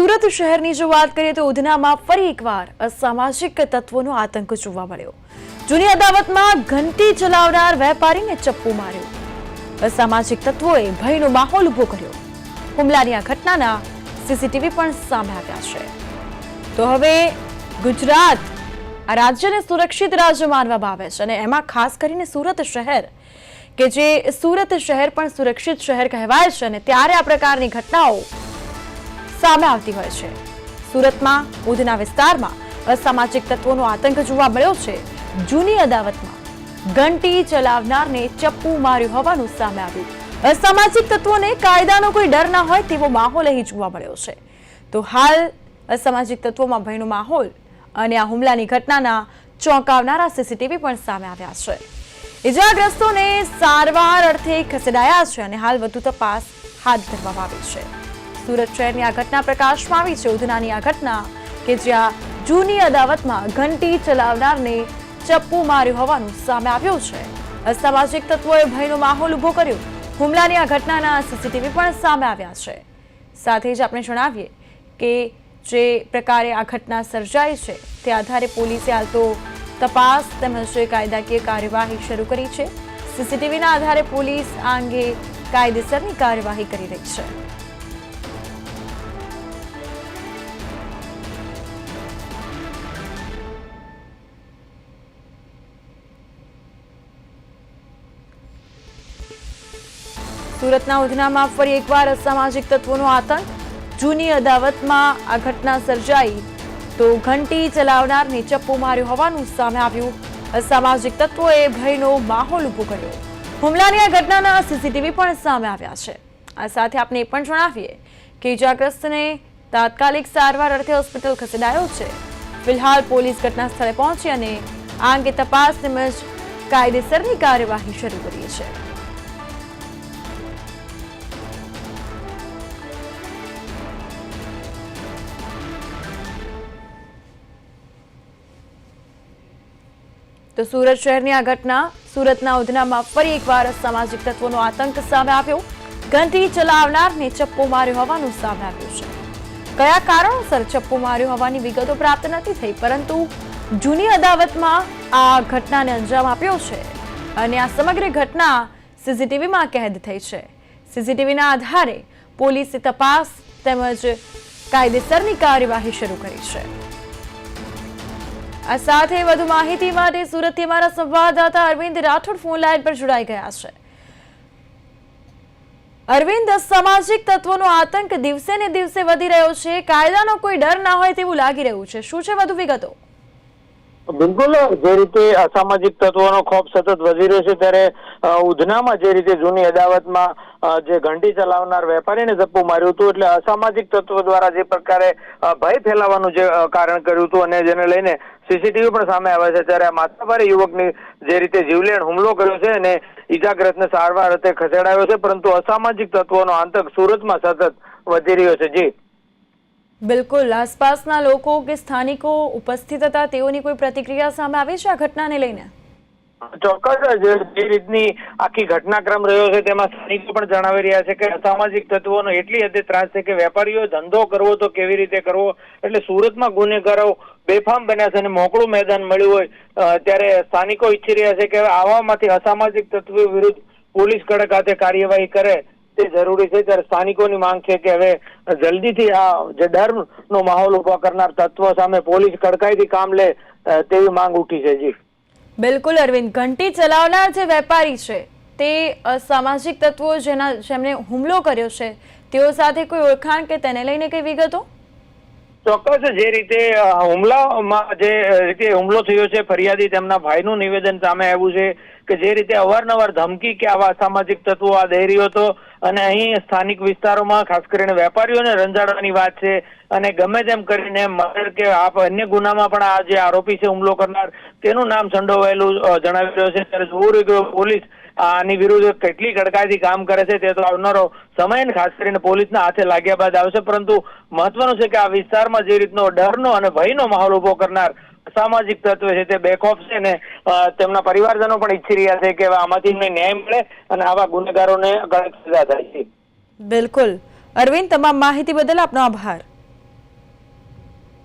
સુરત શહેરની જો વાત કરીએ તો ઉધનામાં ફરી એકવાર અસામાજિક તત્વોનો આતંક જોવા મળ્યો. જૂની અદાવતમાં ઘંટી ચલાવનાર વેપારીને ચપ્પુ માર્યો. અસામાજિક તત્વોએ ભયનો માહોલ ઊભો કર્યો. હુમલાની આ ઘટનાના સીસીટીવી પણ સામે આવ્યા છે. તો હવે ગુજરાત આ રાજ્યને સુરક્ષિત રાજ્ય માનવામાં આવે છે અને એમાં ખાસ કરીને સુરત શહેર, કે જે સુરત શહેર પણ સુરક્ષિત શહેર કહેવાય છે અને ત્યારે આ પ્રકારની ઘટનાઓ સામે આવતી હોય છે. સુરતમાં, ઉધના વિસ્તારમાં અસામાજિક તત્વોનો આતંક જોવા મળ્યો છે. જૂની અદાવતમાં ઘંટી ચલાવનારને ચપ્પુ માર્યું હોવાનું સામે આવ્યું. અસામાજિક તત્વોને કાયદાનો કોઈ ડર ના હોય તેવો માહોલ અહીં જોવા મળ્યો છે. તો હાલ અસામાજિક તત્વોમાં ભયનો માહોલ અને આ હુમલાની ઘટનાના ચોંકાવનારા સીસીટીવી પણ સામે આવ્યા છે. ઇજાગ્રસ્તોને સારવાર અર્થે ખસેડાયા છે અને હાલ વધુ તપાસ હાથ ધરવામાં આવી છે. સુરત શહેરની આ ઘટના પ્રકાશમાં આવી છે. ઉધનાની આ ઘટના કે જ્યાં જૂની અદાવતમાં ઘંટી ચલાવનારને ચપ્પુ માર્યું હોવાનું સામે આવ્યું છે. અસામાજિક તત્વોએ ભયનો માહોલ ઊભો કર્યો. હુમલાની આ ઘટનાના સીસીટીવી પણ સામે આવ્યા છે. સાથે જ આપણે જણાવીએ કે જે પ્રકારે આ ઘટના સર્જાઈ છે, તે આધારે પોલીસે હાલ તો તપાસ તેમજ કાયદાકીય કાર્યવાહી શરૂ કરી છે. સીસીટીવીના આધારે પોલીસ આ અંગે કાયદેસરની કાર્યવાહી કરી રહી છે. સુરતના ઉધનામાં ફરી એકવાર અસામાજિક તત્વોનો આતંક. જૂની અદાવતમાં આ ઘટના સર્જાઈ તો ઘંટી ચલાવનારને ચપ્પો માર્યો હોવાનું સામે આવ્યું. અસામાજિક તત્વોએ ભયનો માહોલ ઊભો કર્યો. હુમલાની આ ઘટનાના સીસીટીવી પણ સામે આવ્યા છે. આ સાથે આપણે એ પણ જણાવીએ કે ઇજાગ્રસ્તને તાત્કાલિક સારવાર અર્થે હોસ્પિટલ ખસેડાયો છે. ફિલહાલ પોલીસ ઘટના સ્થળે પહોંચી અને આ અંગે તપાસ તેમજ કાયદેસરની કાર્યવાહી શરૂ કરી છે. તો સુરત શહેરની આ ઘટના સુરતના ઉધનામાં ફરી એકવાર સામાજિક તત્વોનો આતંક સામે આવ્યો. ગંધી ચલાવનારને ચપ્પુ માર્યો હોવાનું સામે આવ્યું છે. કયા કારણોસર ચપ્પુ માર્યો હોવાની વિગતો પ્રાપ્ત નથી થઈ, પરંતુ જૂની અદાવતમાં આ ઘટનાને અંજામ આપ્યો છે અને આ સમગ્ર ઘટના સીસીટીવીમાં કેદ થઈ છે. સીસીટીવીના આધારે પોલીસે તપાસ તેમજ કાયદેસરની કાર્યવાહી શરૂ કરી છે. આ સાથે વધુ માહિતી માટે સુરતથી અમારા સંવાદદાતા અરવિંદ રાઠોડ ફોન લાઈન પર જોડાઈ ગયા છે. અરવિંદ, સામાજિક તત્વોનો આતંક દિવસે ને દિવસે વધી રહ્યો છે. કાયદાનો કોઈ ડર ના હોય તેવું લાગી રહ્યું છે. શું છે વધુ વિગતો? બિલકુલ, જે રીતે અસામાજિક તત્વોનો ખોફ સતત વધી રહ્યો છે, ત્યારે ઉધનામાં જે રીતે જૂની અદાવતમાં જે ઘંટી ચલાવનાર વેપારીને ઝપ્પું માર્યું હતું, એટલે અસામાજિક તત્વો દ્વારા જે પ્રકારે ભય ફેલાવાનું જે કારણ કર્યું હતું અને જેને લઈને સીસીટીવી પણ સામે આવે છે. ત્યારે આ માથાભારે યુવકની જે રીતે જીવલેણ હુમલો કર્યો છે અને ઈજાગ્રસ્તને સારવાર અર્થે ખસેડાયો છે, પરંતુ અસામાજિક તત્વોનો આતંક સુરતમાં સતત વધી રહ્યો છે. જી. બિલકુલ. આસપાસના લોકો કે સ્થાનિકો ઉપસ્થિત હતા, તેઓની કોઈ પ્રતિક્રિયા સામે આવી છે આ ઘટનાને લઈને? ચોક્કસ જે રીતની આખી ઘટનાક્રમ રહ્યો છે, તેમાં સ્થાનિકો પણ જણાવી રહ્યા છે કે અસામાજિક તત્વોનો એટલી હદે ત્રાસ છે કે વેપારીઓ ધંધો કરવો તો કેવી રીતે કરવો? એટલે સુરતમાં ગુનેગારો બેફામ બન્યા છે અને મોકળું મેદાન મળ્યું હોય ત્યારે સ્થાનિકો ઈચ્છી રહ્યા છે કે આવામાંથી અસામાજિક તત્વો વિરુદ્ધ પોલીસ કડક હાથે કાર્યવાહી કરે, તે જરૂરી છે. ત્યારે સ્થાનિકોની માંગ છે કે હવે જલ્દીથી આ જે ડરનો માહોલ ઊભો કરનાર તત્વો સામે પોલીસ કડકાઈથી કામ લે તેવી માંગ ઉઠી છે જી. બિલકુલ, અરવિંદ. ઘંટી ચલાવનાર જે વેપારી છે, તે અસામાજિક તત્વો જેના જેમણે હુમલો કર્યો છે, તેઓ સાથે કોઈ ઓળખાણ કે તેને લઈને કઈ વિગતો? ચોક્કસ જે રીતે હુમલામાં જે રીતે હુમલો થયો છે, ફરિયાદી તેમના ભાઈનું નિવેદન સામે આવ્યું છે કે જે રીતે અવારનવાર ધમકી કે આવા અસામાજિક તત્વો આ દઈ રહ્યો હતો અને અહીં સ્થાનિક વિસ્તારોમાં, ખાસ કરીને વેપારીઓને રંજાડવાની વાત છે અને ગમે તેમ કરીને મર્ડર કે આપ અન્ય ગુનામાં પણ આ જે આરોપી છે હુમલો કરનાર, તેનું નામ સંડોવાયેલું જણાવી રહ્યો છે. ત્યારે જોવું રહ્યું પોલીસ આની વિરુદ્ધ કેટલી કડકાઈથી કામ કરે છે તે તો આવનારો સમય ને ખાસ કરીને પોલીસના હાથે લાગ્યા બાદ આવશે. પરંતુ મહત્વનું છે કે આ વિસ્તારમાં જે રીતનો ડરનો અને ભયનો માહોલ ઊભો કરનાર સામાજિક તત્વ છે તે બેખોફ છે ને તેમના પરિવારજનો પણ ઈચ્છી રહ્યા છે કે આમાંથી એમને ન્યાય મળે અને આવા ગુનેગારોને કડક સજા થાય છે. બિલકુલ. અરવિંદ, તમામ માહિતી બદલ આપનો આભાર.